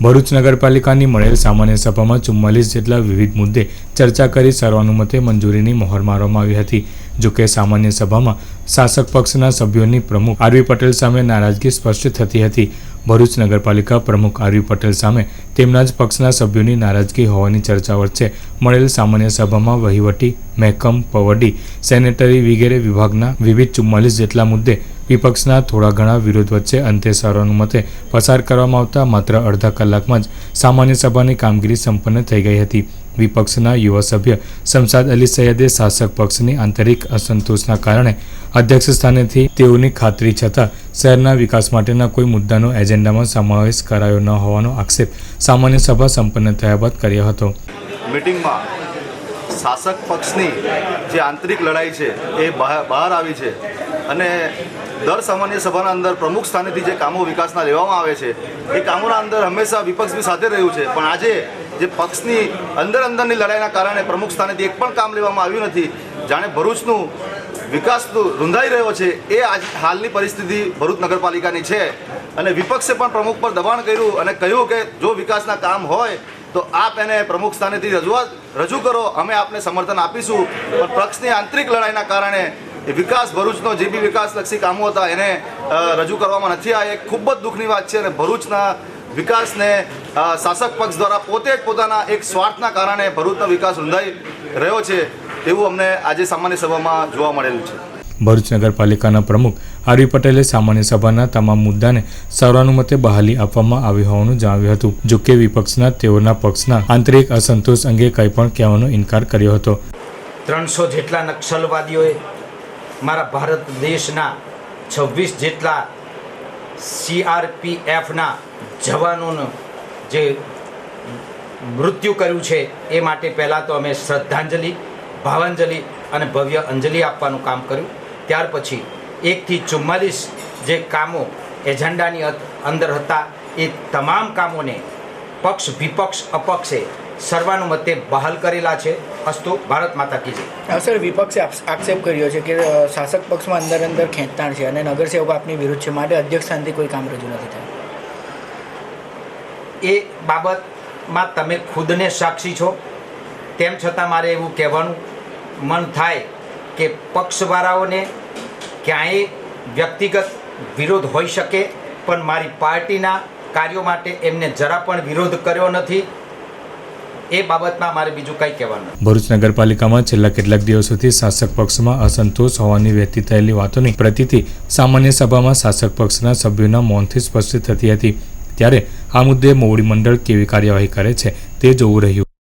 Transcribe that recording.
ભરૂચ નગરપાલિકાની મળેલ સામાન્ય સભામાં ચુમ્માલીસ જેટલા વિવિધ મુદ્દે ચર્ચા કરી સર્વાનુમતે મંજૂરીની મહોર મારવામાં આવી હતી. જોકે સામાન્ય સભામાં શાસક પક્ષના સભ્યોની પ્રમુખ આરવી પટેલ સામે નારાજગી સ્પષ્ટ થતી હતી. ભરૂચ નગરપાલિકા પ્રમુખ આરવી પટેલ સામે તેમના જ પક્ષના સભ્યોની નારાજગી હોવાની ચર્ચા વચ્ચે મળેલ સામાન્ય સભામાં વહીવટી, મહેકમ, પવડી, સેનેટરી વગેરે વિભાગના વિવિધ ચુમ્માલીસ જેટલા મુદ્દે વિપક્ષના થોડા ઘણા વિરોધ વચ્ચે અંતે સર્વાનુમતે પસાર કરવામાં આવતા માત્ર અડધા કલાકમાં જ સામાન્ય સભાની કામગીરી સંપન્ન થઈ ગઈ હતી. વિપક્ષના યુવા સભ્ય શમસાદ અલી સૈયદે શાસક પક્ષની આંતરિક અસંતોષના કારણે અધ્યક્ષ સ્થાનેથી તેઓની ખાતરી છતાં શહેરના વિકાસ માટેના કોઈ મુદ્દાનો એજન્ડામાં સમાવેશ કરાયો ન હોવાનો આક્ષેપ સામાન્ય સભા સંપન્ન થયા બાદ કર્યો હતો. મિટિંગમાં શાસક પક્ષની જે આંતરિક લડાઈ છે, એ બહાર આવી છે. અને દર સામાન્ય સભાના અંદર પ્રમુખ સ્થાનેથી જે કામો વિકાસના લેવામાં આવે છે, એ કામોના અંદર હંમેશા વિપક્ષ બી સાથે રહ્યું છે. પણ આજે જે પક્ષની અંદર અંદરની લડાઈના કારણે પ્રમુખ સ્થાનેથી એક પણ કામ લેવામાં આવ્યું નથી, જાણે ભરૂચનું વિકાસનું રૂંધાઈ રહ્યો છે, એ આજ હાલની પરિસ્થિતિ ભરૂચ નગરપાલિકાની છે. અને વિપક્ષે પણ પ્રમુખ પર દબાણ કર્યું અને કહ્યું કે જો વિકાસના કામ હોય તો આપ એને પ્રમુખ સ્થાનેથી રજૂઆત રજૂ કરો. અમે આપને સમર્થન આપીશું. પણ પક્ષની આંતરિક લડાઈના કારણે વિકાસ ભરૂચનો જે બી વિકાસલક્ષી કામો હતા, એને રજૂ કરવામાં નથી આ એક ખૂબ જ દુઃખની વાત છે અને ભરૂચના વિકાસને શાસક પક્ષ દ્વારા પોતે જ પોતાના એક સ્વાર્થના કારણે ભરૂચનો વિકાસ રૂંધાઈ રહ્યો છે, એવું અમને આજે સામાન્ય સભામાં જોવા મળેલું છે. ભરૂચ નગરપાલિકાના પ્રમુખ આરવી પટેલે સામાન્ય સભાના તમામ મુદ્દાને સર્વાનુમતે બહાલી આપવામાં આવી હોવાનું જણાવ્યું હતું. જો કે વિપક્ષના તેઓના પક્ષના આંતરિક અસંતોષ અંગે કંઈ પણ કહેવાનો ઇનકાર કર્યો હતો. ત્રણસો જેટલા નક્સલવાદીઓએ મારા ભારત દેશના છવ્વીસ જેટલા સીઆરપીએફના જવાનોનું જે મૃત્યુ કર્યું છે એ માટે પહેલાં તો અમે શ્રદ્ધાંજલિ, ભાવાંજલિ અને ભવ્ય અંજલિ આપવાનું કામ કર્યું. ત્યાર પછી એકથી ચુમ્માલીસ જે કામો એજન્ડાની અંદર હતા એ તમામ કામોને પક્ષ વિપક્ષ અપક્ષે સર્વાનુમતે બહાલ કરેલા છે. અસ્તુ ભારત માતા કી જય. સર વિપક્ષે આક્ષેપ કર્યો છે કે શાસક પક્ષમાં અંદર અંદર ખેંચતાણ છે અને નગરસેવકો આપની વિરુદ્ધ છે. માટે અધ્યક્ષ સ્થાનથી કોઈ કામ રજૂ નથી થયું. એ બાબતમાં તમે ખુદને સાક્ષી છો. તેમ છતાં મારે એવું કહેવાનું મન થાય કે પક્ષવાળાઓને ક્યાંય વ્યક્તિગત વિરોધ હોઈ શકે, પણ મારી પાર્ટીના કાર્યો માટે એમને જરા પણ વિરોધ કર્યો નથી. એ બાબતમાં મારે બીજું કંઈ કહેવાનું ભરૂચ નગરપાલિકામાં છેલ્લા કેટલાક દિવસોથી શાસક પક્ષમાં અસંતોષ હોવાની વહેતી થયેલી વાતોની પ્રતીતિ સામાન્ય સભામાં શાસક પક્ષના સભ્યોના મૌનથી સ્પષ્ટ થતી હતી. ત્યારે આ મુદ્દે મોવડી મંડળ કેવી કાર્યવાહી કરે છે તે જોવું રહ્યું.